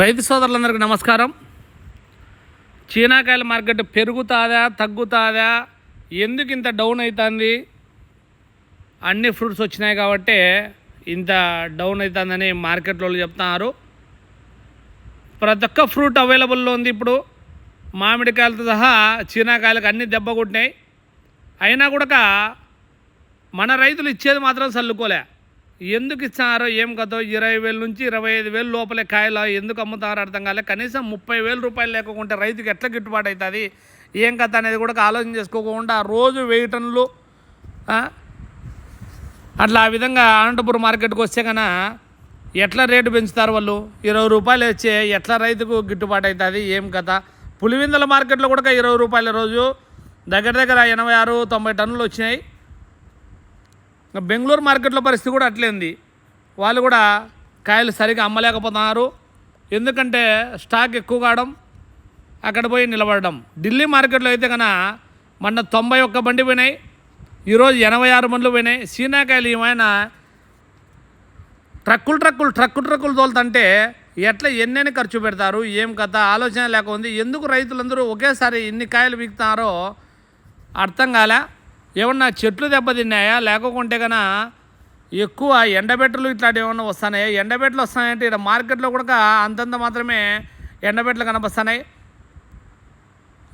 రైతు సోదరులందరికీ నమస్కారం. చీనాకాయల మార్కెట్ పెరుగుతుందా తగ్గుతుందా ఎందుకు ఇంత డౌన్ అవుతుంది అన్ని ఫ్రూట్స్ వచ్చినాయి కాబట్టి ఇంత డౌన్ అవుతుందని మార్కెట్లో వాళ్ళు చెప్తున్నారు. ప్రతి ఒక్క ఫ్రూట్ అవైలబుల్లో ఉంది ఇప్పుడు. మామిడికాయలతో సహా చీనాకాయలకు అన్ని దెబ్బ కొట్టినాయి. అయినా కూడా మన రైతులు ఇచ్చేది మాత్రం చల్లుకోలే ఎందుకు ఇస్తున్నారో ఏం కదో ఇరవై వేల నుంచి ఇరవై ఐదు వేలు లోపలే కాయలు ఎందుకు అమ్ముతారో అర్థం కాలే. కనీసం ముప్పై వేల రూపాయలు లేకుంటే రైతుకి ఎట్లా గిట్టుబాటు అవుతుంది? ఏం కథ అనేది కూడా ఆలోచన చేసుకోకుండా రోజు వెయ్యి టన్నులు అట్లా ఆ విధంగా అనంతపురం మార్కెట్కి వస్తే కన ఎట్లా రేటు పెంచుతారు వాళ్ళు? ఇరవై రూపాయలు వచ్చే ఎట్లా రైతుకు గిట్టుబాటు అవుతుంది? ఏం కథ? పులివిందల మార్కెట్లో కూడా ఇరవై రూపాయల రోజు దగ్గర దగ్గర ఎనభై ఆరు తొంభై టన్నులు వచ్చినాయి. బెంగళూరు మార్కెట్లో పరిస్థితి కూడా అట్లే ఉంది. వాళ్ళు కూడా కాయలు సరిగా అమ్మలేకపోతున్నారు. ఎందుకంటే స్టాక్ ఎక్కువ కావడం అక్కడ పోయి నిలబడడం. ఢిల్లీ మార్కెట్లో అయితే కన మొన్న తొంభై ఒక్క బండి పోయినాయి. ఈరోజు ఎనభై ఆరు బండ్లు పోయినాయి. సీనాకాయలు ఏమైనా ట్రక్కులు ట్రక్కులు ట్రక్కు ట్రక్కులు తోలుతుంటే ఎట్లా ఎన్నెన్ని ఖర్చు పెడతారు ఏం కథ ఆలోచన లేక ఉంది. ఎందుకు రైతులందరూ ఒకేసారి ఇన్ని కాయలు బిగుతున్నారో అర్థం కాలే. ఏమన్నా చెట్లు దెబ్బతిన్నాయా? లేకుంటే కన్నా ఎక్కువ ఎండబెట్టలు ఇట్లాంటివి ఏమన్నా వస్తున్నాయా ఎండబెట్టలు వస్తున్నాయంటే ఇక్కడ మార్కెట్లో కూడా అంతంత మాత్రమే ఎండబెట్టలు కనిపిస్తున్నాయి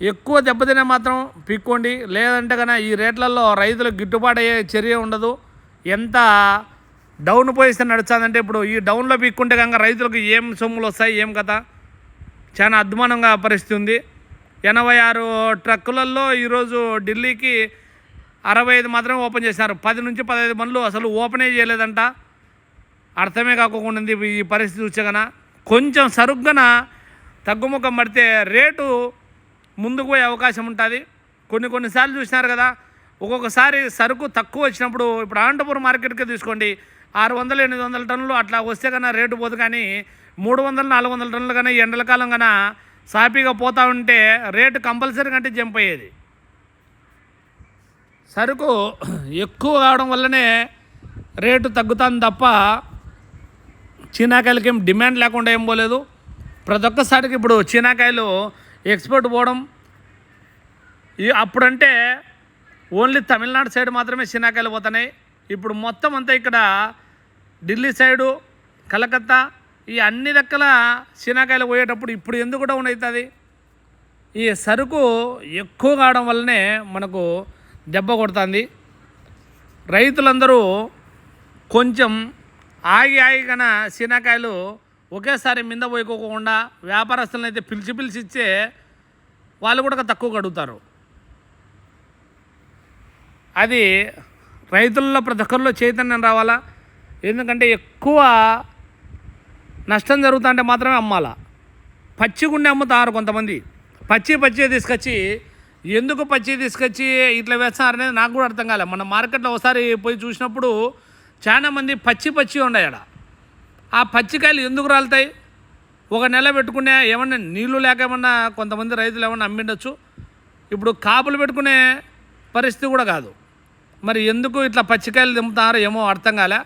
ఎక్కువ దెబ్బతినే మాత్రం పిక్కోండి. లేదంటే కన్నా ఈ రేట్లలో రైతులకు గిట్టుబాటు అయ్యే చర్య ఉండదు. ఎంత డౌన్ పొజిషన్ నడుస్తుందంటే ఇప్పుడు ఈ డౌన్లో పిక్కుంటే కనుక రైతులకు ఏం సొమ్ములు వస్తాయి? ఏం కథ? చాలా అద్మానంగా పరిస్థితి ఉంది. ఎనభై ఆరు ట్రక్కులలో ఈరోజు ఢిల్లీకి అరవై ఐదు మాత్రమే ఓపెన్ చేశారు పది నుంచి పదహైదు బండ్లు అసలు ఓపెనే చేయలేదంట. అర్థమే కాకుండా ఉంది ఈ పరిస్థితి వచ్చాగన కొంచెం సరుగ్గాన తగ్గుముఖం పడితే రేటు ముందుకు పోయే అవకాశం ఉంటుంది. కొన్ని కొన్నిసార్లు చూసినారు కదా. ఒక్కొక్కసారి సరుకు తక్కువ వచ్చినప్పుడు ఇప్పుడు అనంతపురం మార్కెట్కే తీసుకోండి. ఆరు వందలు ఎనిమిది వందల టన్నులు అట్లా వస్తే కన్నా రేటు పోదు కానీ మూడు వందలు నాలుగు వందల టన్నులు కానీ ఎండల కాలం కన్నా సాఫీగా పోతా ఉంటే రేటు కంపల్సరీ కంటే జంప్ అయ్యేది. సరుకు ఎక్కువ కావడం వల్లనే రేటు తగ్గుతుంది తప్ప చీనాకాయలకి ఏం డిమాండ్ లేకుండా ఏం పోలేదు. ప్రతి ఒక్కసారికి ఇప్పుడు చీనాకాయలు ఎక్స్పోర్ట్ పోవడం ఈ అప్పుడంటే ఓన్లీ తమిళనాడు సైడ్ మాత్రమే చీనాకాయలు పోతున్నాయి. ఇప్పుడు మొత్తం అంతా ఇక్కడ ఢిల్లీ సైడు కలకత్తా ఈ అన్ని దక్కల చీనాకాయలు పోయేటప్పుడు ఇప్పుడు ఎందుకు కూడా అవుతుంది? ఈ సరుకు ఎక్కువ కావడం వల్లనే మనకు దెబ్బ కొడుతుంది. రైతులందరూ కొంచెం ఆగి ఆగి కన ఒకేసారి మింద పోయికోకుండా వ్యాపారస్తులను అయితే పిలిచి పిలిచి ఇచ్చే వాళ్ళు కూడా తక్కువ కడుగుతారు అది రైతుల్లో ప్రతి ఒక్కరిలో చైతన్యం రావాలా? ఎందుకంటే ఎక్కువ నష్టం జరుగుతుంటే మాత్రమే అమ్మాలా? పచ్చిగుండి అమ్ముతారు కొంతమంది. పచ్చి పచ్చి తీసుకొచ్చి ఎందుకు పచ్చి తీసుకొచ్చి ఇట్లా వేస్తున్నారు అనేది నాకు కూడా అర్థం కాలే. మన మార్కెట్లో ఒకసారి పోయి చూసినప్పుడు చాలామంది పచ్చి పచ్చి ఉన్నాయి ఆడ ఆ పచ్చికాయలు ఎందుకు రాలుతాయి? ఒక నెల పెట్టుకునే ఏమన్నా నీళ్ళు లేక ఏమన్నా కొంతమంది రైతులు ఏమన్నా అమ్మిండొచ్చు? ఇప్పుడు కాపులు పెట్టుకునే పరిస్థితి కూడా కాదు. మరి ఎందుకు ఇట్లా పచ్చికాయలు దింపుతారో ఏమో అర్థం కాలే.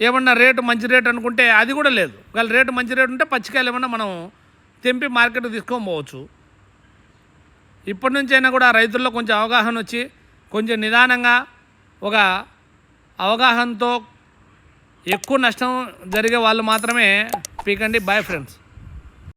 ఏమన్నా రేటు మంచి రేటు అనుకుంటే అది కూడా లేదు. ఒకవేళ రేటు మంచి రేటు ఉంటే పచ్చికాయలు ఏమన్నా మనం తెంపి మార్కెట్కి తీసుకొని పోవచ్చు. ఇప్పటి నుంచి అయినా కూడా రైతుల్లో కొంచెం అవగాహన వచ్చి కొంచెం నిదానంగా ఒక అవగాహనతో ఎక్కువ నష్టం జరిగే వాళ్ళు మాత్రమే పీకండి. Bye friends